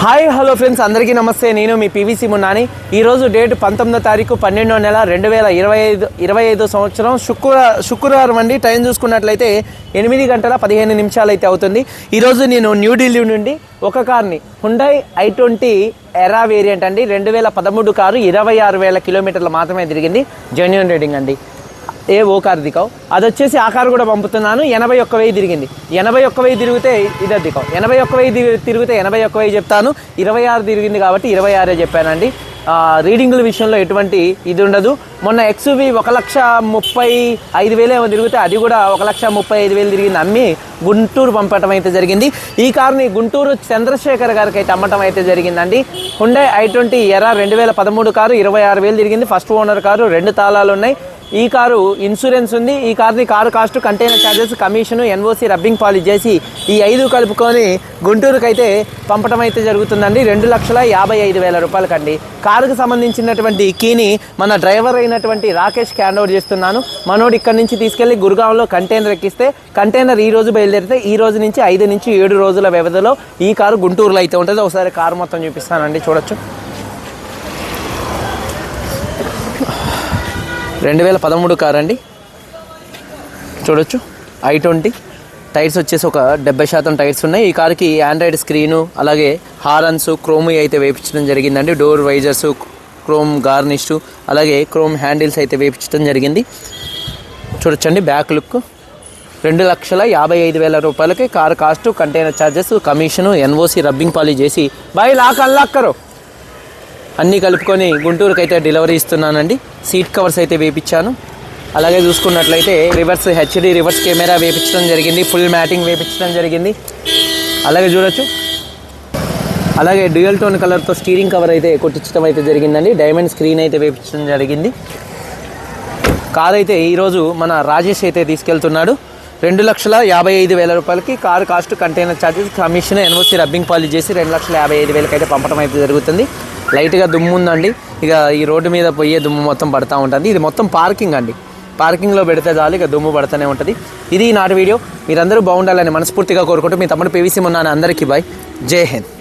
Hi hello friends అందరికీ నమస్తే. నేను మీ పీవీసీ మున్నాని. ఈరోజు డేట్ పంతొమ్మిదో తారీఖు పన్నెండో నెల రెండు వేల ఇరవై ఐదు ఇరవై ఐదో సంవత్సరం. శుక్ర శుక్రవారం అండి. టైం చూసుకున్నట్లయితే ఎనిమిది గంటల పదిహేను నిమిషాలు అయితే అవుతుంది ఈరోజు నేను న్యూఢిల్లీ నుండి ఒక కార్ని Hyundai i twenty era variant అండి. రెండు వేల పదమూడు కారు ఇరవై ఆరు వేల కిలోమీటర్లు మాత్రమే తిరిగింది. జెన్యున్ రేటింగ్ అండి. ఏ ఓ కారు దికావు అది వచ్చేసి ఆ కారు కూడా పంపుతున్నాను. ఎనభై ఒక్క వెయ్యి తిరిగింది. ఎనభై ఒక్క వెయ్యి తిరిగితే ఇదే దికావు ఎనభై ఒక్క వెయ్యి తిరిగితే ఎనభై ఒక్క వెయ్యి చెప్తాను. ఇరవై ఆరు తిరిగింది కాబట్టి ఇరవై ఆరే చెప్పానండి. ఆ, రీడింగుల విషయంలో ఎటువంటి ఇది ఉండదు. మొన్న ఎక్స్వి ఒక లక్ష ముప్పై ఐదు వేలు ఏమో తిరిగితే అది కూడా ఒక లక్ష ముప్పై ఐదు వేలు తిరిగింది అమ్మి గుంటూరు పంపటం అయితే జరిగింది. ఈ కారుని గుంటూరు చంద్రశేఖర్ గారికి అయితే అమ్మటం అయితే జరిగిందండి. హుండే ఐ ట్వంటీ ఎరా రెండు వేల పదమూడు కారు ఇరవై ఆరు వేలు తిరిగింది. ఫస్ట్ ఓనర్ కారు రెండు తాళాలు ఉన్నాయి ఈ కారు ఇన్సూరెన్స్ ఉంది. ఈ కార్ని car cost container charges commission NOC rubbing polish చేసి ఈ ఐదు కలుపుకొని గుంటూరుకు అయితే పంపటం అయితే జరుగుతుందండి. రెండు లక్షల యాభై ఐదు వేల రూపాయలకండి. కారుకు సంబంధించినటువంటి కీని మన డ్రైవర్ అయినటువంటి రాకేష్ హ్యాండ్ ఓవర్ చేస్తున్నాను. మనోడు ఇక్కడ నుంచి తీసుకెళ్ళి గురుగాంలో కంటైనర్ ఎక్కిస్తే కంటైనర్ ఈ రోజు బయలుదేరితే ఈ రోజు నుంచి ఐదు నుంచి ఏడు రోజుల వ్యవధిలో ఈ కారు గుంటూరులో అయితే ఉంటుంది. ఒకసారి కారు మొత్తం చూపిస్తానండి చూడొచ్చు. రెండు వేల పదమూడు కార్ అండి. చూడొచ్చు. I twenty. టైర్స్ వచ్చేసి ఒక డెబ్బై శాతం టైర్స్ ఉన్నాయి. ఈ కార్కి ఆండ్రాయిడ్ స్క్రీను అలాగే హారన్స్ క్రోమ్ అయితే వేపించడం జరిగిందండి. డోర్ వైజర్స్ క్రోమ్ గార్నిష్ అలాగే క్రోమ్ హ్యాండిల్స్ అయితే వేపించడం జరిగింది. చూడొచ్చండి బ్యాక్ లుక్. రెండు లక్షల యాభై ఐదు వేల రూపాయలకి car cost container charges commission NOC rubbing polish చేసి బై లాక్ అల్లాక్కరు అన్నీ కలుపుకొని గుంటూరుకి అయితే డెలివరీ ఇస్తున్నానండి. సీట్ కవర్స్ అయితే వేపించాను అలాగే చూసుకున్నట్లయితే రివర్స్ హెచ్డి రివర్స్ కెమెరా వేపించడం జరిగింది. ఫుల్ మ్యాటింగ్ వేపించడం జరిగింది. అలాగే చూడొచ్చు. అలాగే డ్యూయల్ టోన్ కలర్తో స్టీరింగ్ కవర్ అయితే కొట్టించడం అయితే జరిగిందండి. డైమండ్ స్క్రీన్ అయితే వేపించడం జరిగింది. కార్ అయితే ఈరోజు మన రాజేష్ అయితే తీసుకెళ్తున్నాడు. రెండు లక్షల యాభై ఐదు వేల రూపాయలకి car cost container charges commission NOC rubbing polish చేసి రెండు లక్షల యాభై ఐదు వేలకైతే అయితే పంపడం అయితే జరుగుతుంది. లైట్గా దుమ్ము ఉందండి ఇక ఈ రోడ్డు మీద పోయే దుమ్ము మొత్తం పడతా ఉంటుంది. ఇది మొత్తం పార్కింగ్ అండి. పార్కింగ్లో పెడితే చాలు ఇక దుమ్ము పడుతూనే ఉంటుంది. ఇది నాటి వీడియో. మీరందరూ బాగుండాలని మనస్ఫూర్తిగా కోరుకుంటూ మీ తమ్ముడు పివిసి ఉన్నాను అందరికీ బాయ్. జై హింద్.